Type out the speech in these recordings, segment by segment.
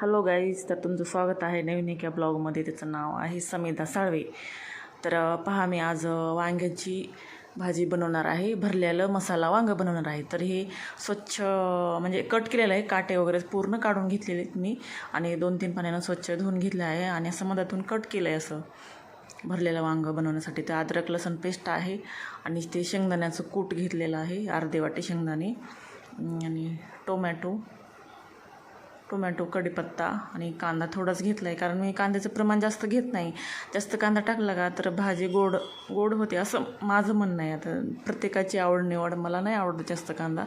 Hello guys तर तुमचं स्वागत आहे नवीन एका ब्लॉगमध्ये त्याचं नाव आहे समेधा साळवे. तर पहा मी आज वांग्याची भाजी बनवणार आहे. भरलेलं मसाला वांगं बनवणार आहे. तर हे स्वच्छ म्हणजे कट केलेलं आहे. काटे वगैरे पूर्ण काढून घेतलेले आहेत मी. आणि दोन तीन पाण्यानं स्वच्छ धुवून घेतलं आहे. आणि असं मधातून कट केलं आहे असं. भरलेलं वांगं बनवण्यासाठी तर अद्रक लसण पेस्ट आहे. आणि ते शेंगदाण्याचं कूट घेतलेलं आहे. अर्धे वाटे शेंगदाणे. आणि टोमॅटो. टोमॅटो कढीपत्ता आणि कांदा थोडाच घेतला आहे कारण मी कांद्याचं प्रमाण जास्त घेत नाही. जास्त कांदा टाकला का तर भाजी गोड गोड होते असं माझं म्हणणं आहे. आता प्रत्येकाची आवड निवड मला नाही आवडत जास्त कांदा.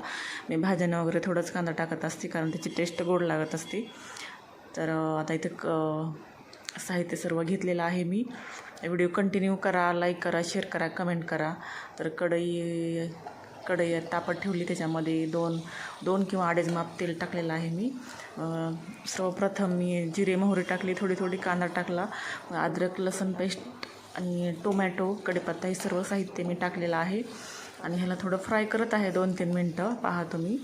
मी भाज्यांना वगैरे थोडाच कांदा टाकत असते कारण त्याची टेस्ट गोड लागत असते. तर आता इथं क साहित्य सर्व घेतलेलं आहे मी. व्हिडिओ कंटिन्यू करा लाईक करा शेअर करा कमेंट करा. तर कढई कढई तापत ठेवली. त्याच्यामध्ये दोन दोन किंवा अडीच माप तेल टाकलेलं आहे मी. सर्वप्रथम मी जिरे मोहरी टाकली थोडी थोडी कांदा टाकला अद्रक लसूण पेस्ट आणि टोमॅटो कढीपत्ता हे सर्व साहित्य मी टाकलेलं आहे. आणि ह्याला थोडं फ्राय करत आहे दोन तीन मिनटं पहा तुम्ही.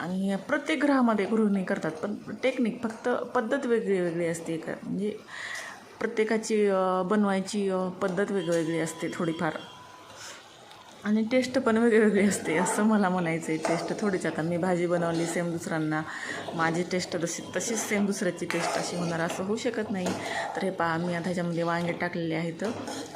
आणि प्रत्येक ग्रहामध्ये गृहिणी करतात पण टेक्निक फक्त पद्धत वेगळी वेगळी असते. का म्हणजे प्रत्येकाची बनवायची पद्धत वेगवेगळी असते थोडीफार. आणि टेस्ट पण वेगळी असते असं मला म्हणायचं आहे टेस्ट थोडीच आता मी भाजी बनवली सेम दुसऱ्यांना माझी टेस्ट तशी तशीच सेम दुसऱ्याची टेस्ट अशी होणार असं होऊ शकत नाही. तर हे पहा मी आता ह्याच्यामध्ये वांगे टाकलेले आहेत.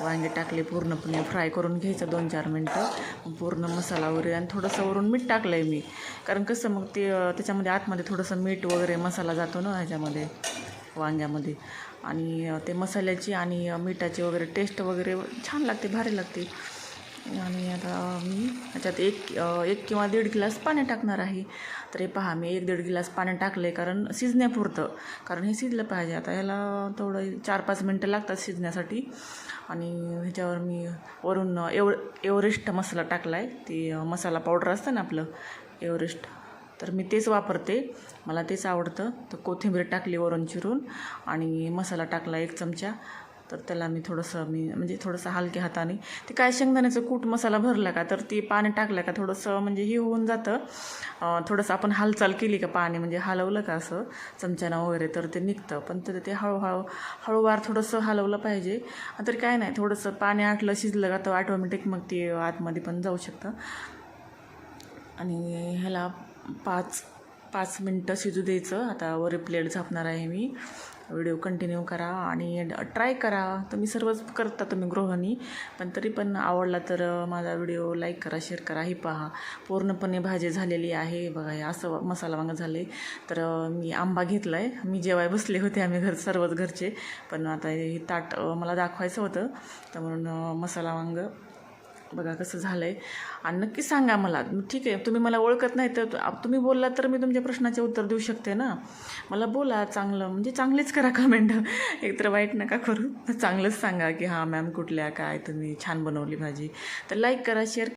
वांगे टाकले पूर्णपणे फ्राय करून घ्यायचं दोन चार मिनटं. पूर्ण मसाला वगैरे आणि थोडंसं वरून मीठ टाकलं आहे मी. कारण कसं मग ते त्याच्यामध्ये आतमध्ये थोडंसं मीठ वगैरे मसाला जातो ना ह्याच्यामध्ये वांग्यामध्ये. आणि ते मसाल्याची आणि मिठाची वगैरे टेस्ट वगैरे छान लागते भारी लागते. आणि आता मी ह्याच्यात एक एक किंवा दीड गिलास पाणी टाकणार आहे. तर हे पहा मी एक दीड गिलास पाणी टाकलं आहे कारण शिजण्यापुरतं. कारण हे शिजलं पाहिजे. आता ह्याला थोडं चार पाच मिनटं लागतात शिजण्यासाठी. आणि ह्याच्यावर मी वरून एव एव्हरेस्ट मसाला टाकला आहे ती मसाला पावडर असतं ना आपलं एव्हरेस्ट. तर मी तेच वापरते. मला तेच आवडतं. तर कोथिंबीर टाकली वरून चिरून. आणि मसाला टाकला एक चमचा. तर त्याला मी थोडंसं मी म्हणजे थोडंसं हलक्या हाताने ते काय शेंगदाण्याचं कूट मसाला भरला का तर ते पाणी टाकलं का थोडंसं म्हणजे हे होऊन जातं. थोडंसं आपण हालचाल केली का पाणी म्हणजे हलवलं का असं चमच्यानं वगैरे तर ते निघतं. पण तर ते हळूहळू हळूवार थोडंसं हलवलं पाहिजे. तर काय नाही थोडंसं पाणी आटलं शिजलं का तर ऑटोमॅटिक मग ते आतमध्ये पण जाऊ शकतं. आणि ह्याला पाच पाच मिनटं शिजू द्यायचं. आता वर प्लेट झापणार आहे मी. व्हिडिओ कंटिन्यू करा आणि ट्राय करा. तुम्ही सर्वच करता तुम्ही गृहिणी. पण तरी पण आवडला तर माझा व्हिडिओ लाईक करा शेअर करा. हे पहा. पूर्णपणे भाजी झालेली आहे. बघा हे असं मसाला वांग झाले तर मी आंबा घेतला आहे मी जेवाय बसले होते आम्ही घर सर्वच घरचे. पण आता हे ताट मला दाखवायचं होतं. तर म्हणून मसाला वांग बघा कसं झालं आहे आणि नक्की सांगा मला. ठीक आहे तुम्ही मला ओळखत नाही तर तुम्ही बोलला तर मी तुमच्या प्रश्नाचे उत्तर देऊ शकते ना? मला बोला चांगलं म्हणजे चांगलेच करा कमेंट एकतर वाईट नका करू. चांगलंच सांगा की हां मॅम कुठल्या? काय तुम्ही? छान बनवली भाजी. तर लाईक करा शेअर